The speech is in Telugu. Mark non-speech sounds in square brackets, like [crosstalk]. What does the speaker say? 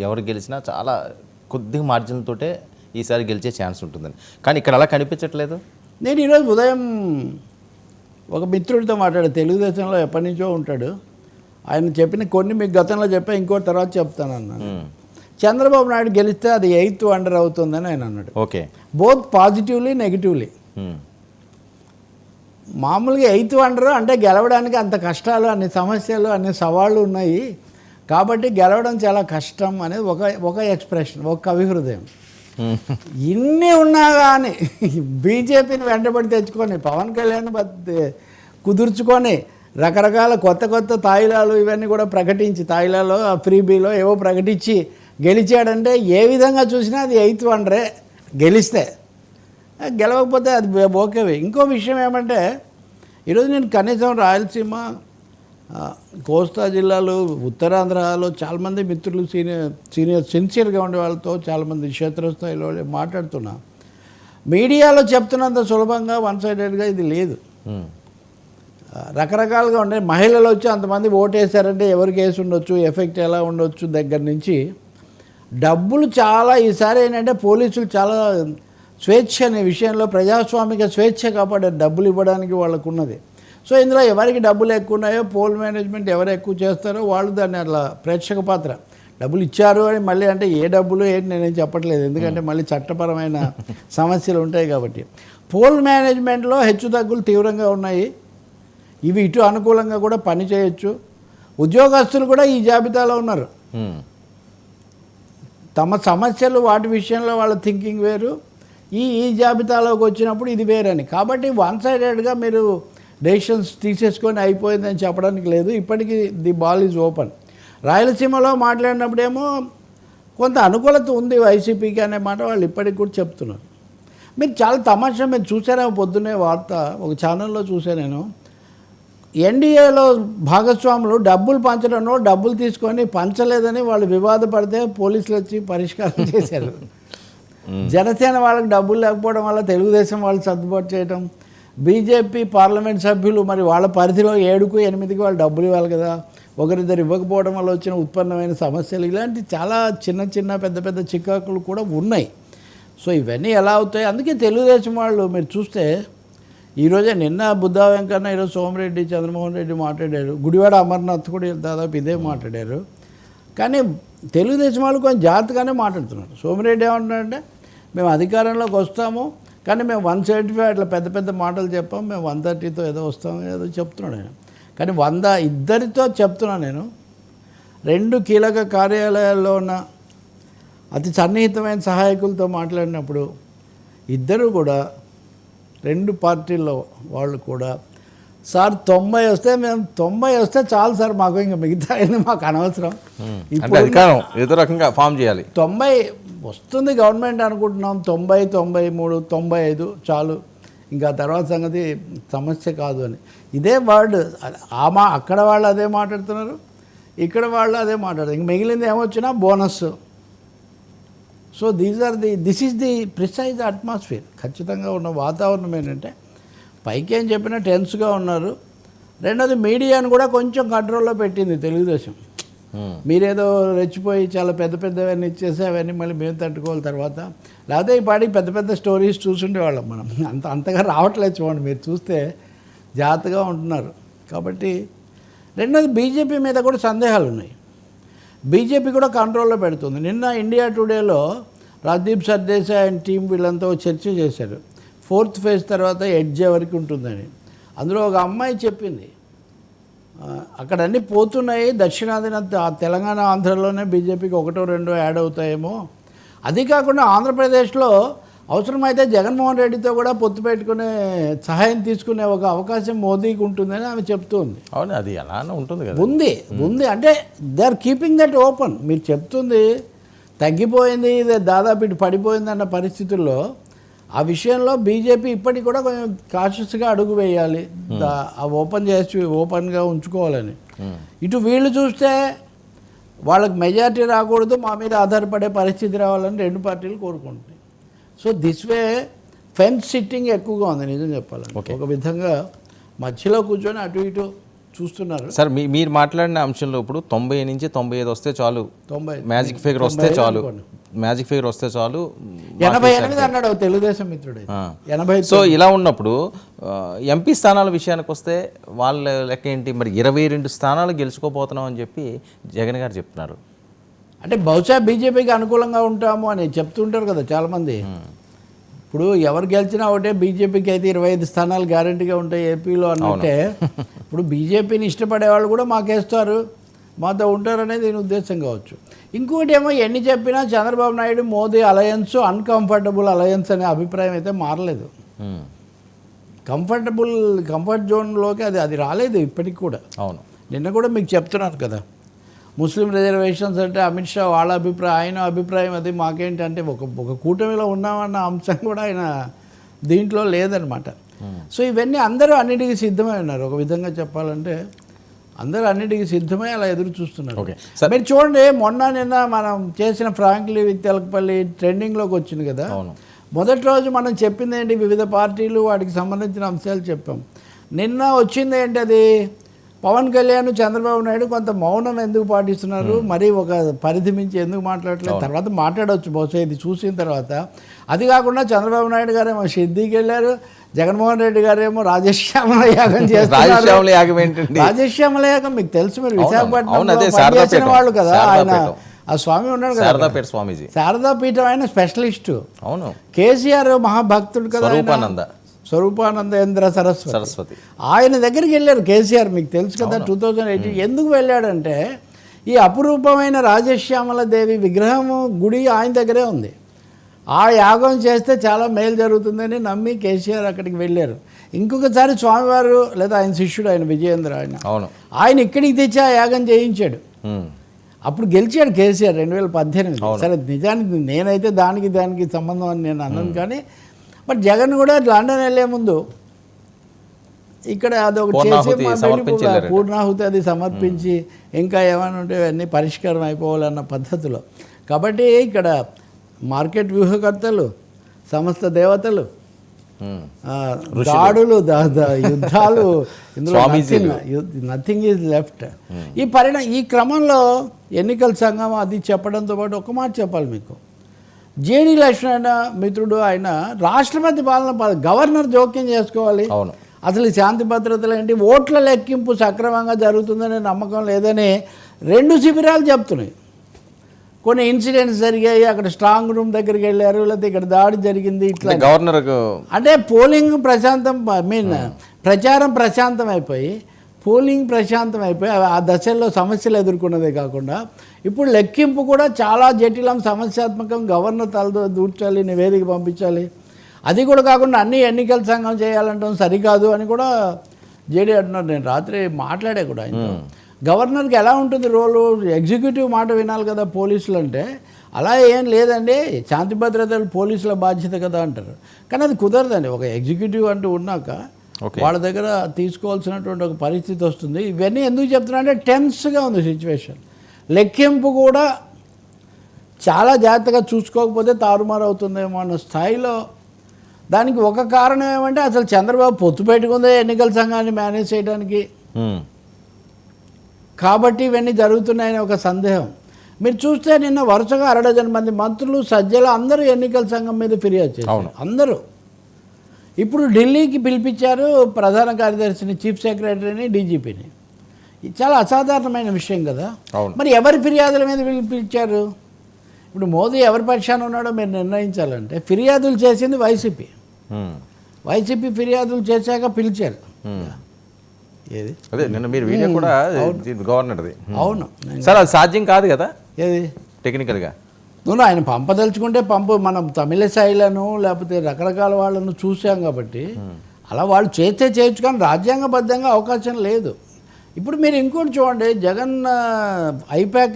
ఎవరు గెలిచినా చాలా కొద్దిగా మార్జిన్తోటే ఈసారి గెలిచే ఛాన్స్ ఉంటుందని. కానీ ఇక్కడ అలా కనిపించట్లేదు? నేను ఈరోజు ఉదయం ఒక మిత్రుడితో మాట్లాడాడు తెలుగుదేశంలో ఎప్పటి నుంచో ఉంటాడు. ఆయన చెప్పిన కొన్ని మీకు గతంలో చెప్పా ఇంకో తర్వాత చెప్తాను అన్నాను. చంద్రబాబు నాయుడు గెలిస్తే అది ఎయిత్ అండర్ అవుతుందని ఆయన అన్నాడు. ఓకే. Both positively negatively. మ్మ్. మామూలుగా ఎయిత్ వండర్ అంటే గెలవడానికి అంత కష్టాలు అన్ని సమస్యలు అన్ని సవాళ్ళు ఉన్నాయి. కాబట్టి గెలవడం చాలా కష్టం అనేది ఒక ఒక ఎక్స్ప్రెషన్ ఒక కవి హృదయం ఇన్ని ఉన్నా కానీ బీజేపీని వెంటబడి తెచ్చుకొని పవన్ కళ్యాణ్ కుదుర్చుకొని రకరకాల కొత్త కొత్త తాయిలాలు ఇవన్నీ కూడా ప్రకటించి తాయిలాలో ఫ్రీబీలో ఏవో ప్రకటించి గెలిచాడంటే ఏ విధంగా చూసినా అది ఎయిత్ వండరే గెలిస్తే. గెలవకపోతే అది ఓకేవే. ఇంకో విషయం ఏమంటే ఈరోజు నేను కనీసం రాయలసీమ కోస్తా జిల్లాలు ఉత్తరాంధ్రలో చాలామంది మిత్రులు సీనియర్ సీనియర్ సిన్సియర్గా ఉండే వాళ్ళతో చాలామంది క్షేత్రస్థాయిలో మాట్లాడుతున్నా. మీడియాలో చెప్తున్నంత సులభంగా వన్ సైడెడ్గా ఇది లేదు. రకరకాలుగా ఉండే మహిళలు వచ్చి అంతమంది ఓటేశారంటే ఎవరికి వేసి ఉండొచ్చు ఎఫెక్ట్ ఎలా ఉండొచ్చు దగ్గర నుంచి. డబ్బులు చాలా ఈసారి ఏంటంటే పోలీసులు చాలా స్వేచ్ఛ అనే విషయంలో ప్రజాస్వామిక స్వేచ్ఛ కాపాడారు. డబ్బులు ఇవ్వడానికి వాళ్ళకు ఉన్నది సో ఇందులో ఎవరికి డబ్బులు ఎక్కువ ఉన్నాయో పోల్ మేనేజ్మెంట్ ఎవరు ఎక్కువ చేస్తారో వాళ్ళు దాన్ని అట్లా ప్రేక్షక పాత్ర. డబ్బులు ఇచ్చారు అని మళ్ళీ అంటే ఏ డబ్బులు ఏంటి నేనేం చెప్పట్లేదు. ఎందుకంటే మళ్ళీ చట్టపరమైన [laughs] సమస్యలు ఉంటాయి కాబట్టి. పోల్ మేనేజ్మెంట్లో హెచ్చుతగ్గులు తీవ్రంగా ఉన్నాయి. ఇవి ఇటు అనుకూలంగా కూడా పని చేయొచ్చు. ఉద్యోగస్తులు కూడా ఈ జాబితాలో ఉన్నారు. తమ సమస్యలు వాటి విషయంలో వాళ్ళ థింకింగ్ వేరు. ఈ ఈ జాబితాలోకి వచ్చినప్పుడు ఇది వేరని. కాబట్టి వన్ సైడెడ్గా మీరు డెసిషన్స్ తీసేసుకొని అయిపోయిందని చెప్పడానికి లేదు. ఇప్పటికీ ది బాల్ ఈజ్ ఓపెన్. రాయలసీమలో మాట్లాడినప్పుడేమో కొంత అనుకూలత ఉంది వైసీపీకి అనే మాట వాళ్ళు ఇప్పటికి కూడా చెప్తున్నారు. మీరు చాలా తమాషా మీరు చూసారా? పొద్దున్నే వార్త ఒక ఛానల్లో చూసా నేను. ఎన్డీఏలో భాగస్వాములు డబ్బులు పంచడంలో డబ్బులు తీసుకొని పంచలేదని వాళ్ళు వివాదపడితే పోలీసులు వచ్చి పరిష్కారం చేశారు. [laughs] జనసేన వాళ్ళకి డబ్బులు లేకపోవడం వల్ల తెలుగుదేశం వాళ్ళు సర్దుబాటు చేయడం బీజేపీ పార్లమెంట్ సభ్యులు మరి వాళ్ళ పరిధిలో ఏడుకు ఎనిమిదికి వాళ్ళు డబ్బులు ఇవ్వాలి కదా. ఒకరిద్దరు ఇవ్వకపోవడం వల్ల వచ్చిన ఉత్పన్నమైన సమస్యలు ఇలాంటి చాలా చిన్న చిన్న పెద్ద పెద్ద చికాకులు కూడా ఉన్నాయి. సో ఇవన్నీ ఎలా అవుతాయి? అందుకే తెలుగుదేశం వాళ్ళు మీరు చూస్తే ఈరోజే నిన్న బుద్ధా వెంకన్న ఈరోజు సోమిరెడ్డి చంద్రమోహన్ రెడ్డి మాట్లాడారు. గుడివాడ అమర్నాథ్ కూడా దాదాపు ఇదే మాట్లాడారు. కానీ తెలుగుదేశం వాళ్ళు కొంచెం జాగ్రత్తగానే మాట్లాడుతున్నారు. సోమిరెడ్డి ఏమంటున్నారంటే మేము అధికారంలోకి వస్తాము కానీ మేము వన్ సెవెంటీ ఫైవ్ అట్లా పెద్ద పెద్ద మాటలు చెప్పాం. మేము వన్ థర్టీతో ఏదో వస్తాం ఏదో చెప్తున్నాడు ఆయన కానీ వంద ఇద్దరితో చెప్తున్నాను నేను. రెండు కీలక కార్యాలయాల్లో ఉన్న అతి సన్నిహితమైన సహాయకులతో మాట్లాడినప్పుడు ఇద్దరు కూడా రెండు పార్టీల్లో వాళ్ళు కూడా సార్ తొంభై వస్తే మేము తొంభై వస్తే చాలు సార్ మాకు ఇంకా మిగతా అయింది మాకు అనవసరం. ఇప్పుడు అధికారం ఏదో రకంగా ఫామ్ చేయాలి. తొంభై వస్తుంది గవర్నమెంట్ అనుకుంటున్నాం. తొంభై తొంభై మూడు తొంభై ఐదు చాలు. ఇంకా తర్వాత సంగతి సమస్య కాదు అని. ఇదే వర్డ్. ఆ మా అక్కడ వాళ్ళు అదే మాట్లాడుతున్నారు. ఇక్కడ వాళ్ళు అదే మాట్లాడుతారు ఇంక మిగిలింది ఏమొచ్చినా bonus. So these are the this is the precise atmosphere ఖచ్చితంగా ఉన్న వాతావరణం ఏంటంటే పైకి ఏం చెప్పినా టెన్స్గా ఉన్నారు. రెండోది మీడియాను కూడా కొంచెం కంట్రోల్లో పెట్టింది తెలుగుదేశం. మీరేదో రెచ్చిపోయి చాలా పెద్ద పెద్దవన్నీ ఇచ్చేసి అవన్నీ మళ్ళీ మేము తట్టుకోవాలి తర్వాత. లేకపోతే ఈ పాటికి పెద్ద పెద్ద స్టోరీస్ చూసుండేవాళ్ళం మనం. అంత అంతగా రావట్లేదు చూడండి మీరు చూస్తే జాగ్రత్తగా ఉంటున్నారు. కాబట్టి రెండోది బీజేపీ మీద కూడా సందేహాలు ఉన్నాయి. బీజేపీ కూడా కంట్రోల్లో పెడుతుంది. నిన్న ఇండియా టుడేలో రాజ్దీప్ సర్దేశాయ్ అండ్ టీం వీళ్ళంతా చర్చ చేశారు. ఫోర్త్ ఫేజ్ తర్వాత ఎడ్జ్ వరకు ఉంటుందని. అందులో ఒక అమ్మాయి చెప్పింది అక్కడ అన్నీ పోతున్నాయి. దక్షిణాదిన తెలంగాణ ఆంధ్రలోనే బీజేపీకి ఒకటో రెండో యాడ్ అవుతాయేమో. అది కాకుండా ఆంధ్రప్రదేశ్లో అవసరమైతే జగన్మోహన్ రెడ్డితో కూడా పొత్తు పెట్టుకునే సహాయం తీసుకునే ఒక అవకాశం మోదీకి ఉంటుందని ఆమె చెప్తుంది. అవును అది అలానే ఉంటుంది కదా. ఉంది ఉంది. అంటే they are keeping that open మీరు చెప్తుంది తగ్గిపోయింది ఇది దాదాపు ఇటు పడిపోయింది అన్న పరిస్థితుల్లో ఆ విషయంలో బీజేపీ ఇప్పటికి కూడా కొంచెం కాషియస్గా అడుగు వేయాలి. దా- ఆ ఓపెన్ చేసి ఓపెన్గా ఉంచుకోవాలని. మ్మ్. ఇటు వీళ్ళు చూస్తే వాళ్ళకి మెజారిటీ రాకూడదు మా మీద ఆధారపడే పరిస్థితి రావాలని రెండు పార్టీలు కోరుకుంటున్నాయి. So this way fence sitting ఎక్కువగా ఉంది నిజం చెప్పాలంటే. ఒక విధంగా మధ్యలో కూర్చొని అటు ఇటు చూస్తున్నారు. సార్ మీ మీరు మాట్లాడిన అంశంలో ఇప్పుడు తొంభై నుంచి తొంభై ఐదు వస్తే చాలు. తొంభై. మ్యాజిక్ ఫిగర్ వస్తే చాలు. మ్యాజిక్ ఫిగర్ వస్తే చాలు. ఎనభై ఎనిమిది అన్నాడు తెలుగుదేశం మిత్రుడు. ఎనభై సో ఇలా ఉన్నప్పుడు ఎంపీ స్థానాల విషయానికి వస్తే వాళ్ళ లెక్క ఏంటి? మరి ఇరవై రెండు స్థానాలు గెలుచుకోపోతున్నాం అని చెప్పి జగన్ గారు చెప్తున్నారు. అంటే బహుశా బీజేపీకి అనుకూలంగా ఉంటాము అని చెప్తుంటారు కదా చాలామంది. ఇప్పుడు ఎవరు గెలిచినా ఒకటే బీజేపీకి అయితే ఇరవై ఐదు స్థానాలు గ్యారంటీగా ఉంటాయి ఏపీలో అన్నట్టే. ఇప్పుడు బీజేపీని ఇష్టపడే వాళ్ళు కూడా మాకేస్తారు. మాతో ఉంటారు అనేది దీని ఉద్దేశం కావచ్చు. ఇంకోటి ఏమో ఎన్ని చెప్పినా Chandrababu Naidu Modi alliance uncomfortable alliance అనే అభిప్రాయం అయితే మారలేదు. కంఫర్టబుల్ కంఫర్ట్ జోన్లోకి అది అది రాలేదు ఇప్పటికి కూడా. అవును. నిన్న కూడా మీకు చెప్తున్నాను కదా. ముస్లిం రిజర్వేషన్స్ అంటే అమిత్ షా వాళ్ళ అభిప్రాయం ఆయన అభిప్రాయం అది మాకేంటంటే ఒక ఒక కూటమిలో ఉన్నామన్న అంశం కూడా ఆయన దీంట్లో లేదనమాట సో ఇవన్నీ అందరూ అన్నిటికీ సిద్ధమై ఉన్నారు. ఒక విధంగా చెప్పాలంటే అందరూ అన్నిటికీ సిద్ధమై అలా ఎదురు చూస్తున్నారు. ఓకే సార్ మీరు చూడండి మొన్న నిన్న మనం చేసిన ఫ్రాంక్లీ విత్ తెలకపల్లి ట్రెండింగ్లోకి వచ్చింది కదా? మొదటి రోజు మనం చెప్పింది ఏంటి? వివిధ పార్టీలు వాటికి సంబంధించిన అంశాలు చెప్పాం. నిన్న వచ్చింది ఏంటి అది? పవన్ కళ్యాణ్ చంద్రబాబు నాయుడు కొంత మౌనం ఎందుకు పాటిస్తున్నారు? మరి ఒక పరిధి మించి ఎందుకు మాట్లాడట్లేదు? తర్వాత మాట్లాడవచ్చు బహుశా ఇది చూసిన తర్వాత. అది కాకుండా చంద్రబాబు నాయుడు గారేమో సిద్ధికి వెళ్ళారు జగన్మోహన్ రెడ్డి గారేమో రాజశ్యామల యాగం [laughs] చేస్తున్నారు. రాజశ్యామల యాగం ఏంటండి? రాజశ్యామల యాగం మీకు తెలుసు మీరు పనిచేసిన శారదాపీఠం. వాళ్ళు కదా ఆయన. శారదాపీఠం. ఆ స్వామి ఉన్నాడు కదా శారదాపేట స్వామీజీ. శారదాపీఠం ఆయన స్పెషలిస్టు. అవును. కేసీఆర్ మహాభక్తుడు కదా స్వరూపానందేంద్ర సరస్వతి. సరస్వతి. ఆయన దగ్గరికి వెళ్ళారు కేసీఆర్ మీకు తెలుసు కదా టూ థౌజండ్ ఎయిటీన్ ఎందుకు వెళ్ళాడంటే ఈ అపురూపమైన రాజశ్యామల దేవి విగ్రహము గుడి ఆయన దగ్గరే ఉంది. ఆ యాగం చేస్తే చాలా మేలు జరుగుతుందని నమ్మి కేసీఆర్ అక్కడికి వెళ్ళారు. ఇంకొకసారి స్వామివారు లేదా ఆయన శిష్యుడు ఆయన విజయేంద్ర ఆయన అవును. ఆయన ఇక్కడికి తెచ్చి ఆ యాగం చేయించాడు. అప్పుడు గెలిచాడు కేసీఆర్ రెండు వేల పద్దెనిమిది. సరే నిజానికి నేనైతే దానికి దానికి సంబంధం అని నేను అన్నాను కానీ బట్ జగన్ కూడా లండన్ వెళ్ళే ముందు ఇక్కడ అదొకటి చేసి పూర్ణాహుతి అది సమర్పించి ఇంకా ఏమైనా ఉంటే అన్నీ పరిష్కారం అయిపోవాలన్న పద్ధతిలో. కాబట్టి ఇక్కడ మార్కెట్ వ్యూహకర్తలు సమస్త దేవతలు. ఆ, దాడులు యుద్ధాలు [laughs] ఇందులో. నథింగ్ ఈజ్ లెఫ్ట్ ఈ పరిణా ఈ క్రమంలో ఎన్నికల సంఘం అది చెప్పడంతో పాటు ఒక మాట చెప్పాలి మీకు. జేడి లక్ష్మణ మిత్రుడు ఆయన రాష్ట్రపతి పాలన గవర్నర్ జోక్యం చేసుకోవాలి. అవును. అసలు శాంతి భద్రతలు ఏంటి? ఓట్ల లెక్కింపు సక్రమంగా జరుగుతుందనే నమ్మకం లేదని రెండు శిబిరాలు చెప్తున్నాయి. కొన్ని ఇన్సిడెంట్స్ జరిగాయి అక్కడ స్ట్రాంగ్ రూమ్ దగ్గరికి వెళ్ళారు లేకపోతే ఇక్కడ దాడి జరిగింది ఇట్లా గవర్నర్ అంటే పోలింగ్ ప్రశాంతం ఐ మీన్ ప్రచారం ప్రశాంతం అయిపోయి పోలింగ్ ప్రశాంతం అయిపోయి ఆ దశల్లో సమస్యలు ఎదుర్కొన్నదే కాకుండా ఇప్పుడు లెక్కింపు కూడా చాలా జటిలం సమస్యాత్మకం గవర్నర్ తలతో దూర్చాలి నివేదిక పంపించాలి. అది కూడా కాకుండా అన్ని ఎన్నికల సంఘం చేయాలంటాం సరికాదు అని కూడా జేడీ అంటున్నారు. నేను రాత్రి మాట్లాడే కూడా ఆయన గవర్నర్కి ఎలా ఉంటుంది రోలు? ఎగ్జిక్యూటివ్ మాట వినాలి కదా పోలీసులు అంటే అలా ఏం లేదండి. శాంతి భద్రతలు పోలీసుల బాధ్యత కదా అంటారు. కానీ అది కుదరదండి. ఒక ఎగ్జిక్యూటివ్ అంటూ ఉన్నాక. వాళ్ళ దగ్గర తీసుకోవాల్సినటువంటి ఒక పరిస్థితి వస్తుంది. ఇవన్నీ ఎందుకు చెప్తున్నా అంటే టెన్స్గా ఉంది సిచ్యువేషన్. లెక్కింపు కూడా చాలా జాగ్రత్తగా చూసుకోకపోతే తారుమారు అవుతుందేమో అన్న స్థాయిలో దానికి ఒక కారణం ఏమంటే అసలు చంద్రబాబు పొత్తు పెట్టుకుందే ఎన్నికల సంఘాన్ని మేనేజ్ చేయడానికి. కాబట్టి ఇవన్నీ జరుగుతున్నాయని ఒక సందేహం. మీరు చూస్తే నిన్న వరుసగా అరడజన్ మంది మంత్రులు సజ్జలు అందరూ ఎన్నికల సంఘం మీద ఫిర్యాదు చేశారు. అందరూ. ఇప్పుడు ఢిల్లీకి పిలిపించారు ప్రధాన కార్యదర్శిని చీఫ్ సెక్రటరీని డీజీపీని. ఇది చాలా అసాధారణమైన విషయం కదా. అవును. మరి ఎవరి ఫిర్యాదుల మీద పిలిపించారు ఇప్పుడు మోదీ ఎవరి పక్షాన ఉన్నాడో మీరు నిర్ణయించాలంటే ఫిర్యాదులు చేసింది వైసీపీ. వైసీపీ ఫిర్యాదులు చేశాక పిలిచారు. ఏది? అదే నిన్న మీరు వీడియో కూడా గవర్నర్ది. అవును. సార్ అది సాధ్యం కాదు కదా? ఏది? టెక్నికల్గా. నువ్వు ఆయన పంపదలుచుకుంటే పంపు మనం తమిళ శైలను లేకపోతే రకరకాల వాళ్ళను చూసాం కాబట్టి అలా వాళ్ళు చేస్తే చేయొచ్చు కానీ రాజ్యాంగబద్ధంగా అవకాశం లేదు. ఇప్పుడు మీరు ఇంకోటి చూడండి జగన్ ఐప్యాక్